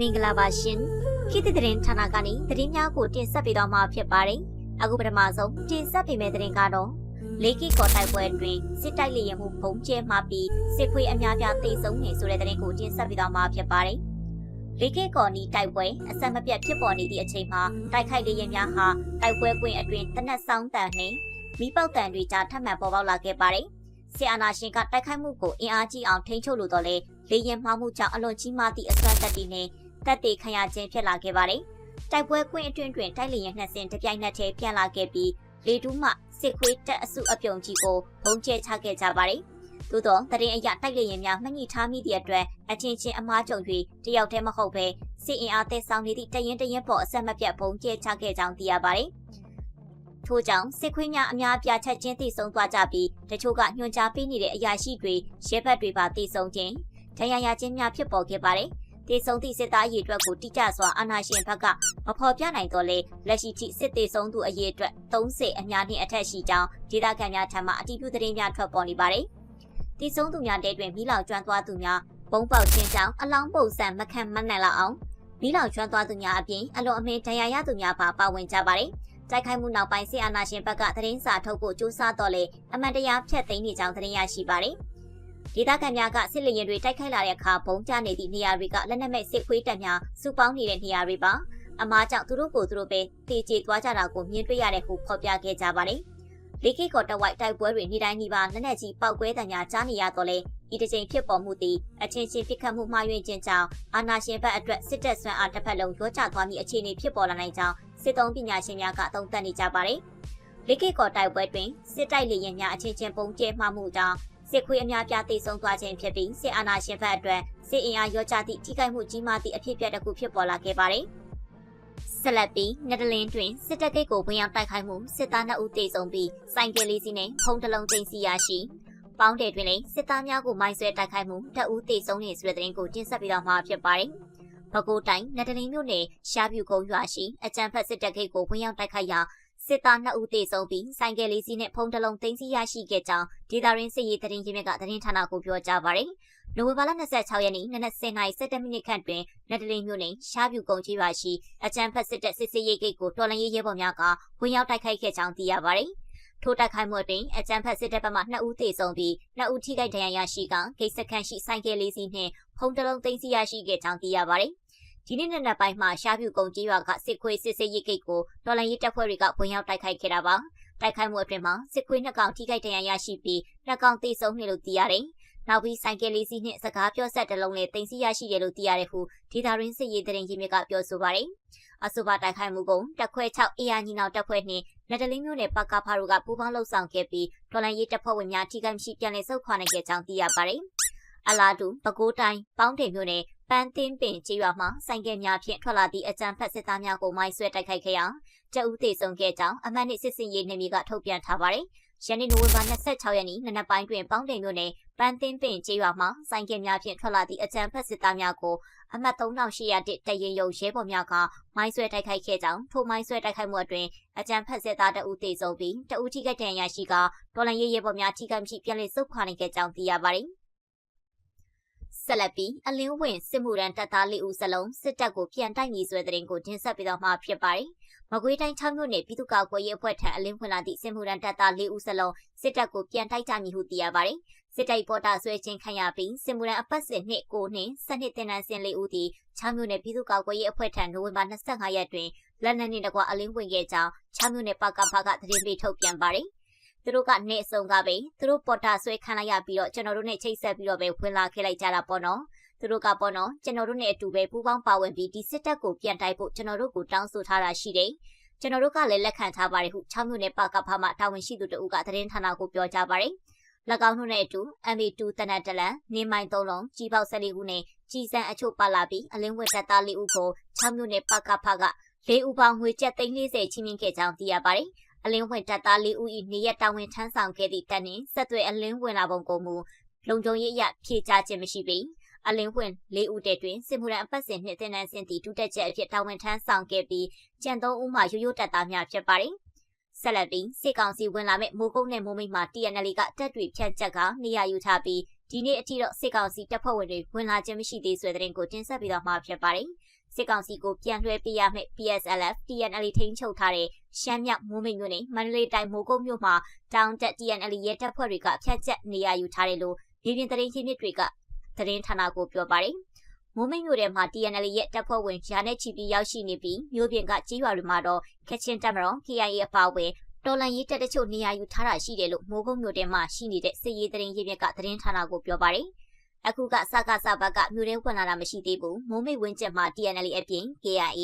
မင်္ဂလာပါရှင်ခေတ်သစ်သတင်းဌာနကနေသတင်းများကိုတင်ဆက်ပေးသွားမှာဖြစ်ပါတယ်အခုပထမဆုံးတင်ဆက်ပေးမယ့်သတင်းကတော့လေးကီကော်တိုက်ပွဲတွင်စစ်တိုက်လေယာဉ်မှုပုံကျဲမှပြီးစစ်ခွေးအများပြားတိတ်ဆုံးနေဆိုတဲ့သတင်းကိုတင်ဆက်ပေးသွားမှာဖြစ်ပါတယ်လေးကီကော်နီတိုက်ပွဲအဆက်မပြတ်ဖြစ်ပေါ်နေသည့်အချိန်မှာတိုက်ခိုက်လေယာဉ်များဟာတိုက်ပွဲကွင်းအတွင်းတနက်ဆောင်တန်နှင့်မိပေါက်တန်တွေကြားထပ်မံပေါ်ပေါက်လာခဲ့ပါတယ်ဆီအာနာရှင်ကတိုက်ခိုက်မှုကိုအင်အားကြီးအောင်ထိန်းချုပ်လိုတော့လေလေရင်မှားမှုကြောင့်အလွန်ကြီးမားသည့်အစွမ်းတက်တီနဲ့ တက်တေခံရခြင်းဖြစ်လာခဲ့ပါတယ်။တိုက်ပွဲကွင်းအတွင်းတွင်တိုက်လေရင်နှစ်စင်တပြိုင်နက်တည်းပြန်လာခဲ့ပြီးလေတူးမှစစ်ခွေးတက်အစုအပြုံကြီးကိုဘုံကျဲချခဲ့ကြပါတယ်။သို့သောတရင်အရတိုက်လေရင်များမှတ်ညထားမိသည့်အတွက်အချင်းချင်းအမားကြုံ၍တယောက်တည်းမဟုတ်ဘဲစစ်အင်အားသက်ဆောင်နေသည့်တရင်တရင်ပေါ်အဆက်မပြတ်ဘုံကျဲချခဲ့ကြောင်းသိရပါတယ်။ထို့ကြောင့်စစ်ခွေးများအများပြားချက်ချင်းသိဆုံးသွားကြပြီးတချို့ကညွှန်ကြားပေးနေတဲ့အရာရှိတွေရဲဘက်တွေပါသိဆုံးခြင်းဒဏ်ရာရခြင်းများဖြစ်ပေါ်ခဲ့ပါတယ်။ တေဆုံးသည့်စစ်သားအရေးအတွက်ကိုတိကျစွာအာဏာရှင်ဘက်ကမဖော်ပြနိုင်တော့လေလက်ရှိထိစစ်တေဆုံးသူအရေးအတွက်30အများနှင့်အထက်ရှိကြောင်းဒေသခံများထံမှအတည်ပြုသတင်းများထွက်ပေါ်နေပါတယ်။တေဆုံးသူများတဲတွင်မိလောင်ကျွမ်းသွားသူများပုံပေါက်ခြင်းကြောင့်အလောင်းပုံစံမခံမနိုင်လောက်အောင်မိလောင်ကျွမ်းသွားသူများအပြင်အလွန်အမင်းဒဏ်ရာရသူများပါပါဝင်ကြပါတယ်။တိုက်ခိုက်မှုနောက်ပိုင်းဆီအာနာရှင်ဘက်ကသတင်းစာထုတ်ဖို့ကြိုးစားတော့လေအမှန်တရားဖျက်သိမ်းနေကြောင်းသတင်းရရှိပါတယ်။ ဒေသခံများကစစ်လေရင်တွေတိုက်ခိုက်လာတဲ့အခါဘုံကျနေသည့်နေရာတွေကလက်နက်မဲ့စစ်ခွေးတပ်များစုပေါင်းနေတဲ့နေရာတွေပါအမားကြောင့်သူတို့ကိုသူတို့ပဲတေချေသွားကြတာကိုမြင်တွေ့ရတဲ့ဟုဖော်ပြခဲ့ကြပါတယ်။လေးကိကော်တဝိုက်တိုက်ပွဲတွေနေ့တိုင်းနေ့ပါလက်နက်ကြီးပောက်ကွဲတံများကြားနေရတော့လေဤတစ်ချိန်ဖြစ်ပေါ်မှုသည်အချင်းချင်းပြစ်ခတ်မှုမှားယွင်းခြင်းကြောင့်အာဏာရှင်ဘက်အတွက်စစ်တပ်ဆွမ်းအားတစ်ဖက်လုံးရောချသွားမည့်အခြေအနေဖြစ်ပေါ်လာနိုင်ကြောင်းစစ်တုံးပညာရှင်များကသုံးသပ်နေကြပါတယ်။လေးကိကော်တိုက်ပွဲတွင်စစ်တိုက်လေယာဉ်များအချင်းချင်းပုံကျဲမှမှုကြောင့် စစ်ခွေးအများပြားတိတ်ဆုံးသွားခြင်းဖြစ်ပြီးစစ်အာဏာရှင်ဘက်အတွက်စစ်အင်အားရောချသည့်ထိခိုက်မှုကြီးမားသည့်အဖြစ်အပျက်တစ်ခုဖြစ်ပေါ်လာခဲ့ပါတယ်။ဆက်လက်ပြီးနယ်ဒလင်းတွင်စစ်တပ်ဂိတ်ကိုဝင်ရောက်တိုက်ခိုက်မှုစစ်သား2ဦးတေဆုံးပြီးစိုင်ကယ်လေးစီးနဲ့ဖုံးတစ်လုံးသိမ်းဆည်းရရှိပေါင်းတယ်တွင်လည်းစစ်သားများကိုမိုင်းဆွဲတိုက်ခိုက်မှုတအူးတေဆုံးနေဆိုတဲ့သတင်းကိုတင်ဆက်ပေးတော့မှာဖြစ်ပါတယ်။ပဲခူးတိုင်းနယ်ဒလင်းမြို့နယ်ရှားပြူကုန်းရွာရှိအကြံဖက်စစ်တပ်ဂိတ်ကိုဝင်ရောက်တိုက်ခိုက်ရာ စစ်သား2ဦးသေဆုံးပြီးဆိုင်ကယ်လေးစီးနဲ့ဖုံးတလုံးသိမ်းဆည်းရရှိခဲ့ကြောင်းဒေတာရင်းစစ်ရေးတရင်ရင်းမြစ်ကသတင်းဌာနကိုပြောကြားပါရယ်။နိုဝင်ဘာလ26ရက်နေ့နနက်10:17မိနစ်ခန့်တွင်နယ်ဒလင်းမြို့နယ်ရှားပြူကုန်းကြီးရွာရှိအကြံဖက်စစ်တပ်စစ်စေးရေးဂိတ်ကိုတော်လှန်ရေးရဲဘော်များကဝင်ရောက်တိုက်ခိုက်ခဲ့ကြောင်းသိရပါရယ်။ထိုတိုက်ခိုက်မှုအတွင်းအကြံဖက်စစ်တပ်ဘက်မှ2ဦးသေဆုံးပြီး2ဦးထိခိုက်ဒဏ်ရာရရှိကဂိတ်စခန်းရှိဆိုင်ကယ်လေးစီးနှင့်ဖုံးတလုံးသိမ်းဆည်းရရှိခဲ့ကြောင်းသိရပါရယ်။ ဒီနေ့နက်နက်ပိုင်းမှာရှားပြူကုန်းကြီးရွာကစစ်ခွေးစစ်စေးရေးဂိတ်ကိုတော်လန်ရေးတပ်ဖွဲ့တွေကဝင်ရောက်တိုက်ခိုက်ခဲ့တာပါ။တိုက်ခိုက်မှုအတွင်းမှာစစ်ခွေးနှစ်ကောင်ထိခိုက်ဒဏ်ရာရရှိပြီးနှစ်ကောင်သေဆုံးနေလို့သိရတယ်။နောက်ပြီးဆိုင်ကယ်လေးစီးနဲ့စကားပြောဆက်တစ်လုံးနဲ့တင်စီရရှိတယ်လို့သိရတယ်ဟုဒေတာရင်းစစ်ရေးတရင်ရင်းမြစ်ကပြောဆိုပါတယ်။အဆိုပါတိုက်ခိုက်မှုကိုတက်ခွဲ6အေယာညီနောင်တပ်ဖွဲ့နှင့်လက်တလင်းမျိုးနဲ့ပကဖာတို့ကပူးပေါင်းလှုပ်ဆောင်ခဲ့ပြီးတော်လန်ရေးတပ်ဖွဲ့ဝင်များထိခိုက်မရှိပြန်လည်ဆုတ်ခွာနိုင်ခဲ့ကြောင်းသိရပါတယ်။အလားတူပဲခူးတိုင်းပေါင်းတယ်မြို့နယ် ပန်းတင်းပင်ကျေးရွာမှာဆိုင်ကယ်များဖြင့်ထွက်လာသည့်အကြမ်းဖက်စစ်သားများကိုမိုင်းဆွဲတိုက်ခိုက်ခဲ့ရာတအူးသေးဆုံးခဲ့ကြောင်းအမှတ်နှစ်စစ်စင်ရေးနေမြေကထုတ်ပြန်ထားပါတယ်။ယနေ့နိုဝင်ဘာ26ရက်နေ့နနက်ပိုင်းတွင်ပေါင်းတယ်မြို့နယ်ပန်းတင်းပင်ကျေးရွာမှာဆိုင်ကယ်များဖြင့်ထွက်လာသည့်အကြမ်းဖက်စစ်သားများကိုအမှတ်3801တရင်ရုံရဲဘော်များကမိုင်းဆွဲတိုက်ခိုက်ခဲ့ကြောင်းထိုမိုင်းဆွဲတိုက်ခိုက်မှုအတွင်းအကြမ်းဖက်စစ်သားတအူးသေးဆုံးပြီးတအူးထိခိုက်ဒဏ်ရာရှိကဒေါ်လာရေးရဲဘော်များထိခိုက်မရှိပြန်လည်ဆုတ်ခွာနိုင်ခဲ့ကြောင်းသိရပါတယ်။ ဆက်လက်ပြီးအလင်းဝင်စစ်မှုရန်တပ်သားလေးဦးစလုံးစစ်တပ်ကိုပြန်တိုက်နေဆွဲတဲ့ရင်ကိုတင်ဆက်ပေးတော့မှာဖြစ်ပါတယ်။မကွေးတိုင်း6မြို့နယ်ပြည်သူ့ကာကွယ်ရေးအဖွဲ့ထံအလင်းဝင်လာသည့်စစ်မှုရန်တပ်သားလေးဦးစလုံးစစ်တပ်ကိုပြန်တိုက်ကြမည်ဟုသိရပါတယ်။စစ်တပ်ပေါ်တာဆွဲခြင်းခံရပြီးစစ်မှုရန်အပတ်စဉ်နှစ်ကိုနှင့်စနစ်တင်နန်းစင်လေးဦးသည်6မြို့နယ်ပြည်သူ့ကာကွယ်ရေးအဖွဲ့ထံနိုဝင်ဘာ25ရက်တွင်လက်နက်နှင့်တကွအလင်းဝင်ခဲ့ကြောင်း6မြို့နယ်ပကဖကသတင်းပေးထုတ်ပြန်ပါတယ်။ သူတို့ကနေအစုံကပဲသူတို့ပေါ်တာဆွဲခံလိုက်ရပြီးတော့ကျွန်တော်တို့နဲ့ချိတ်ဆက်ပြီးတော့ပဲဝင်လာခဲ့လိုက်ကြတာပေါ့နော်သူတို့ကပေါ့နော်ကျွန်တော်တို့နဲ့အတူပဲပူးပေါင်းပါဝင်ပြီးဒီစစ်တပ်ကိုပြန်တိုက်ဖို့ကျွန်တော်တို့ကိုတောင်းဆိုထားတာရှိတယ်ကျွန်တော်တို့ကလည်းလက်ခံထားပါတယ်ဟု6မြို့နယ်ပကဖမှတာဝန်ရှိသူတို့ကသတင်းဌာနကိုပြောကြားပါတယ်၎င်းတို့နဲ့အတူ MA2 တနတ်တလန်နေမိုင်3လုံးကြီးပေါက်14ခုနဲ့ကြီးစံအချို့ပါလာပြီးအလင်းဝက်တပ်သား4ဦးကို6မြို့နယ်ပကဖက၄ဦးပေါင်းငွေကျပ်340ချင်းမြင့်ခဲ့ကြောင်းသိရပါတယ် အလင်းဝင်တပ်သားလေးဦး၏နေရတာဝန်ထမ်းဆောင်ခဲ့သည့်တပ်နှင့်ဆက်သွယ်အလင်းဝင်လာပုံကိုမူလုံခြုံရေးအရဖြေကြားခြင်းမရှိပေအလင်းဝင်လေးဦးတဲ့တွင်စစ်မှုရန်အပတ်စဉ်နှစ်သင်တန်းစင်တီဒုတက်ချက်အဖြစ်တာဝန်ထမ်းဆောင်ခဲ့ပြီးကြံသုံးဦးမှရိုးရိုးတပ်သားများဖြစ်ပါတယ်ဆက်လက်ပြီးစစ်ကောင်စီဝင်လာမဲ့မိုးကုတ်နဲ့မိုးမိတ်မှာ TNL ကတပ်တွေဖြတ်ချက်ကနေရာယူထားပြီးဒီနေ့အထိတော့စစ်ကောင်စီတပ်ဖွဲ့ဝင်တွေဝင်လာခြင်းမရှိသေးဆိုတဲ့တဲ့ရင်ကိုတင်ဆက်ပြီးတော့မှာဖြစ်ပါတယ်။ စစ်ကောင်စီကိုပြန်လွှဲပေးရမယ့် PSLF TNL ထိန်းချုပ်ထားတဲ့ရှမ်းမြောက်မိုးမိတ်မြို့နယ်မန္တလေးတိုင်းမိုးကုတ်မြို့မှာတောင်တက် TNL ရဲတပ်ဖွဲ့တွေကဖျက်ချက်နေရယူထားတယ်လို့ပြည်ပြင်သတင်းရင်းမြစ်တွေကသတင်းဌာနကိုပြောပါတယ်။မိုးမိတ်မြို့ထဲမှာ TNL ရဲ့တပ်ဖွဲ့ဝင်ရာနဲ့ချီပြီးရောက်ရှိနေပြီးမြို့ပြင်ကကြီးရွာတွေမှာတော့ခချင်းတက်မတော် KIA အပါအဝင်တော်လန်ရေးတပ်တချို့နေရာယူထားတာရှိတယ်လို့မိုးကုတ်မြို့ထဲမှာရှိနေတဲ့စစ်ရေးသတင်းရင်းမြစ်ကသတင်းဌာနကိုပြောပါတယ်။ အခုကစကားစဘက်ကမြို့ထဲဝင်လာတာမရှိသေးဘူးမိုးမိတ်ဝင်းကျက်မှာ TNL အပြင် KIA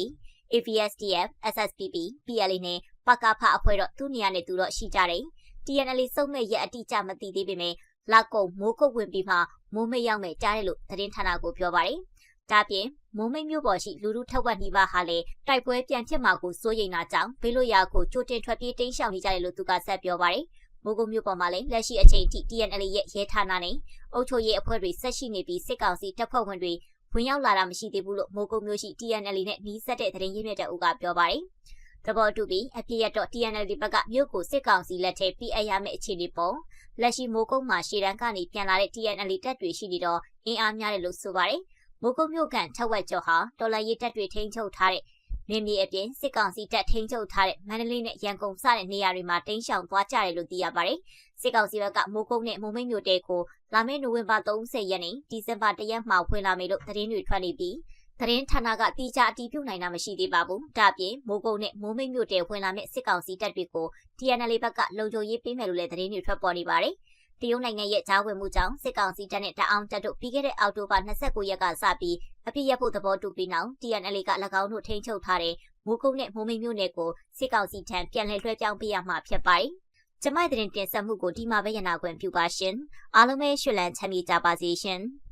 APSTF SSPP PLA နဲ့ပကဖအဖွဲ့တော့သူ့နေရာနဲ့သူတော့ရှိကြတယ်။ TNL စုံမဲ့ရက်အတိအကျမသိသေးပေမဲ့လောက်ကုံမိုးကုတ်ဝင်ပြီးမှမိုးမိတ်ရောက်မဲ့ကြားတယ်လို့သတင်းဌာနကိုပြောပါတယ်။ဒါပြင်မိုးမိတ်မြို့ပေါ်ရှိလူလူထက်ဝက်နီးပါးဟာလည်းတိုက်ပွဲပြန်ဖြစ်မှာကိုစိုးရိမ်တာကြောင့်ဘေးလွတ်ရာကိုကြိုတင်ထွက်ပြေးတိမ်းရှောင်နေကြတယ်လို့သူကဆက်ပြောပါတယ်။ မိုးကုတ်မြို့ပေါ်မှာလည်းလက်ရှိအချိန်ထိ TNL ရဲ့ရဲဌာနနဲ့အုပ်ချုပ်ရေးအဖွဲ့တွေဆက်ရှိနေပြီးစစ်ကောင်စီတပ်ဖွဲ့ဝင်တွေဝင်ရောက်လာတာမရှိသေးဘူးလို့မိုးကုတ်မြို့ရှိ TNL နဲ့နှီးဆက်တဲ့သတင်းရင်းမြစ်တဲ့ဦးကပြောပါတယ်။သဘောတူပြီးအပြည့်ရတော့ TNL ဘက်ကမြို့ကိုစစ်ကောင်စီလက်ထဲပြည့်အပ်ရမယ့်အခြေအနေပေါ်လက်ရှိမိုးကုတ်မှာရှေ့တန်းကနေပြန်လာတဲ့ TNL တပ်တွေရှိနေတော့အင်အားများတယ်လို့ဆိုပါတယ်။မိုးကုတ်မြို့ကန်ထက်ဝက်ကျော်ဟာတော်လန်ရေးတပ်တွေထိန်းချုပ်ထားတဲ့ နေမြေအပြင်စစ်ကောင်စီတပ်ထိန်းချုပ်ထားတဲ့မန္တလေးနဲ့ရန်ကုန်စတဲ့နေရာတွေမှာတင်းရှောင်သွားကြတယ်လို့သိရပါတယ်။စစ်ကောင်စီဘက်ကမိုးကုတ်နဲ့မိုးမိတ်မြို့တဲကိုလာမယ့်နိုဝင်ဘာ30ရက်နေ့ဒီဇင်ဘာ1ရက်မှာဖွင့်လာမယ်လို့သတင်းတွေထွက်နေပြီးသတင်းဌာနကတိကျအတည်ပြုနိုင်တာမရှိသေးပါဘူး။ဒါ့အပြင်မိုးကုတ်နဲ့မိုးမိတ်မြို့တဲဝင်လာမယ့်စစ်ကောင်စီတပ်တွေကို TNL ဘက်ကလုံခြုံရေးပေးမယ်လို့လည်းသတင်းတွေထွက်ပေါ်နေပါတယ်။တရုတ်နိုင်ငံရဲ့ဂျားဝင်မှုကြောင့်စစ်ကောင်စီတပ်နဲ့တအောင်တပ်တို့ပြီးခဲ့တဲ့အောက်တိုဘာ29ရက်ကစပြီးအပြစ်ရဖို့သဘောတူပြီးနောက် TNL က၎င်းတို့ထိန်းချုပ်ထားတဲ့မိုးကုတ်နဲ့မိုးမိတ်မြို့နယ်ကိုစစ်ကောင်စီထံပြန်လည်လွှဲပြောင်းပေးရမှာဖြစ်ပါတယ်။ကျမတဲ့တင်ဆက်မှုကိုဒီမှာပဲရနာခွင့်ပြုပါရှင်။အားလုံးပဲရွှေလန်းချမ်းမြေကြပါစေရှင်။